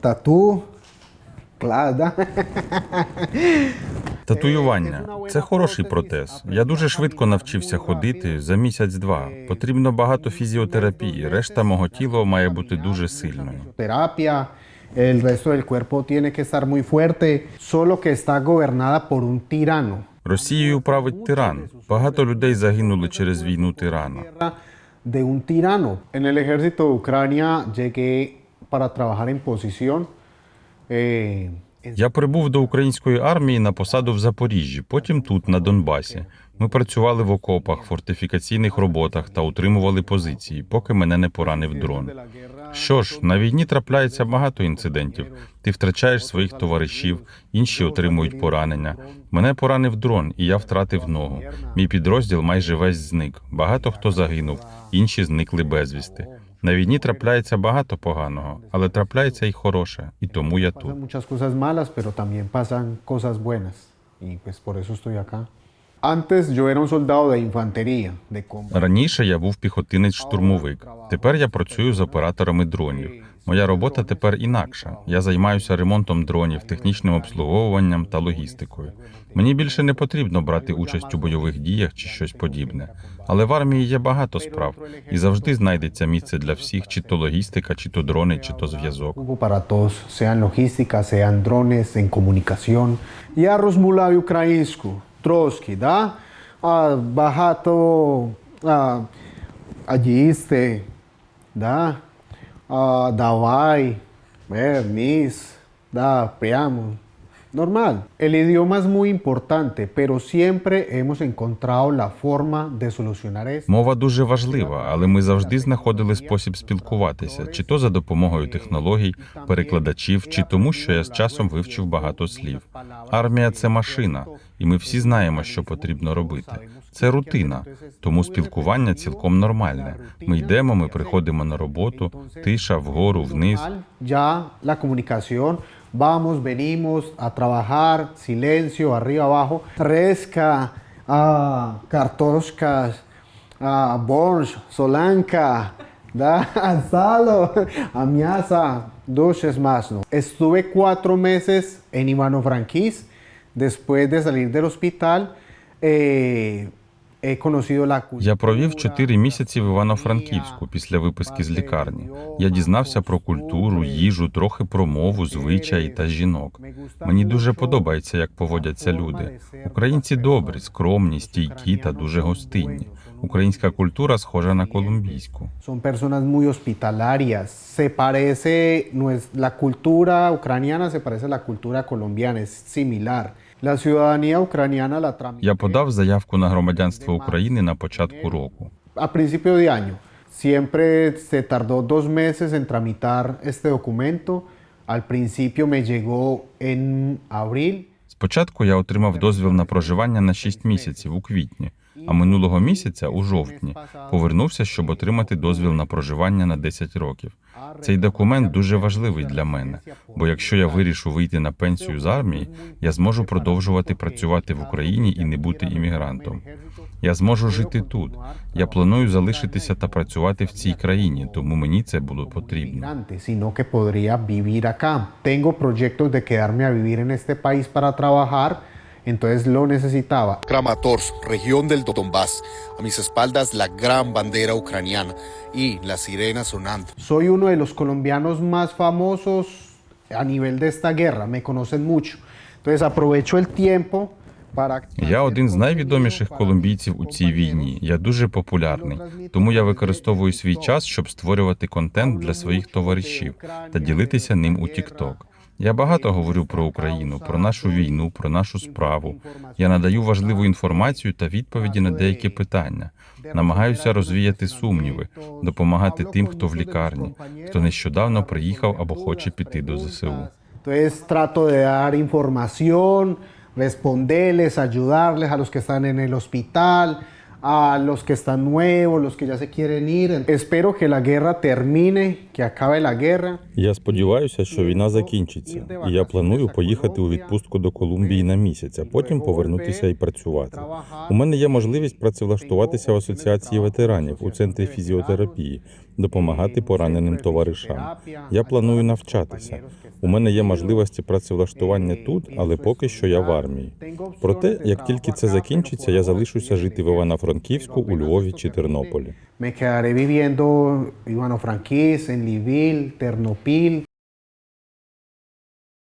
Тату. Да? Татуювання це хороший протез. Я дуже швидко навчився ходити за місяць-два. Потрібно багато фізіотерапії. Решта мого тіла має бути дуже сильною. Terapia. El resto del cuerpo tiene que estar muy fuerte, solo que está gobernada por un tirano. Росією править тиран. Багато людей загинули через війну тирана. De un tirano. En el ejército de Ucrania llegué para trabajar en posición. eh, Я прибув до української армії на посаду в Запоріжжі, потім тут, на Донбасі. Ми працювали в окопах, фортифікаційних роботах та утримували позиції, поки мене не поранив дрон. Що ж, на війні трапляється багато інцидентів. Ти втрачаєш своїх товаришів, інші отримують поранення. Мене поранив дрон, і я втратив ногу. Мій підрозділ майже весь зник. Багато хто загинув, інші зникли безвісти. На війні трапляється багато поганого, але трапляється й хороше, і тому я тут. Muchas cosas malas, pero también pasan cosas buenas. Y pues por eso estoy acá. Antes yo era un soldado de infantería, de. Раніше я був піхотинець-штурмовик. Тепер я працюю з операторами дронів. Моя робота тепер інакша. Я займаюся ремонтом дронів, технічним обслуговуванням та логістикою. Мені більше не потрібно брати участь у бойових діях чи щось подібне. Але в армії є багато справ, і завжди знайдеться місце для всіх, чи то логістика, чи то дрони, чи то зв'язок. Drones, en comunicación. Я розмовляю українську, трошки, да? А, багато а, а їсти, да? Давай, верніс, да, прямо. Normal. El idioma es muy importante, pero siempre hemos encontrado la forma de solucionar esto. Мова дуже важлива, але ми завжди знаходили спосіб спілкуватися, чи то за допомогою технологій, перекладачів, чи тому, що я з часом вивчив багато слів. Армія це машина, і ми всі знаємо, що потрібно робити. Це рутина, тому спілкування цілком нормальне. Ми йдемо, ми приходимо на роботу, тиша вгору, вниз. Ya la comunicación, vamos, venimos a trabajar, silencio, arriba, abajo, fresca, ah, kartoshkas, ah, borsch, solanka, da, salo, amiasa, duches más. ¿no? Estuve cuatro meses en Ivano-Frankivsk. Después de salir del hospital, eh, cultura. Я провів чотири місяці в Івано-Франківську після виписки з лікарні. Я дізнався про культуру, їжу, трохи про мову, звичаї та жінок. Мені дуже подобається, як поводяться люди. Українці добрі, скромні, стійкі та дуже гостинні. Українська культура схожа на колумбійську. Son personas muy hospitalarias. Se parece, la cultura ucraniana se parece a la cultura colombiana, es similar. La ciudadanía ucraniana la tramita Я подав заявку на громадянство України на початку року. a principio de año. Siempre se tardó dos meses en tramitar este documento. Al principio me llegó en abril. Спочатку я отримав дозвіл на проживання на 6 місяців у квітні, а минулого місяця, у жовтні, повернувся, щоб отримати дозвіл на проживання на 10 років. Цей документ дуже важливий для мене, бо якщо я вирішу вийти на пенсію з армії, я зможу продовжувати працювати в Україні і не бути іммігрантом. Я зможу жити тут. Я планую залишитися та працювати в цій країні, тому мені це було потрібно. Tengo proyectos de quedarme a vivir en este país para trabajar, entonces lo necesitaba. Kramatorsk, región del Donbass. A mis espaldas la gran bandera ucraniana y las sirenas sonando. Soy uno de los colombianos más famosos a nivel de esta guerra, me conocen mucho. Entonces aprovecho el tiempo para... Я один з найвідоміших колумбійців у цій війні. Я дуже популярний, тому я використовую свій час, щоб створювати контент для своїх товаришів та ділитися ним у TikTok. Я багато говорю про Україну, про нашу війну, про нашу справу. Я надаю важливу інформацію та відповіді на деякі питання. Намагаюся розвіяти сумніви, допомагати тим, хто в лікарні, хто нещодавно приїхав або хоче піти до ЗСУ. Trato de dar información, responderles, ayudarles a los que a los que están nuevos, los que ya se quieren ir. Espero que la guerra termine, que acabe la guerra. Я сподіваюся, що війна закінчиться, і я планую поїхати у відпустку до Колумбії на місяць, а потім повернутися і працювати. У мене є можливість працевлаштуватися в асоціації ветеранів у центрі фізіотерапії, допомагати пораненим товаришам. Я планую навчатися. У мене є можливості працевлаштування тут, але поки що я в армії. Проте, як тільки це закінчиться, я залишуся жити в Івано-Франківську, у Львові чи Тернополі. Me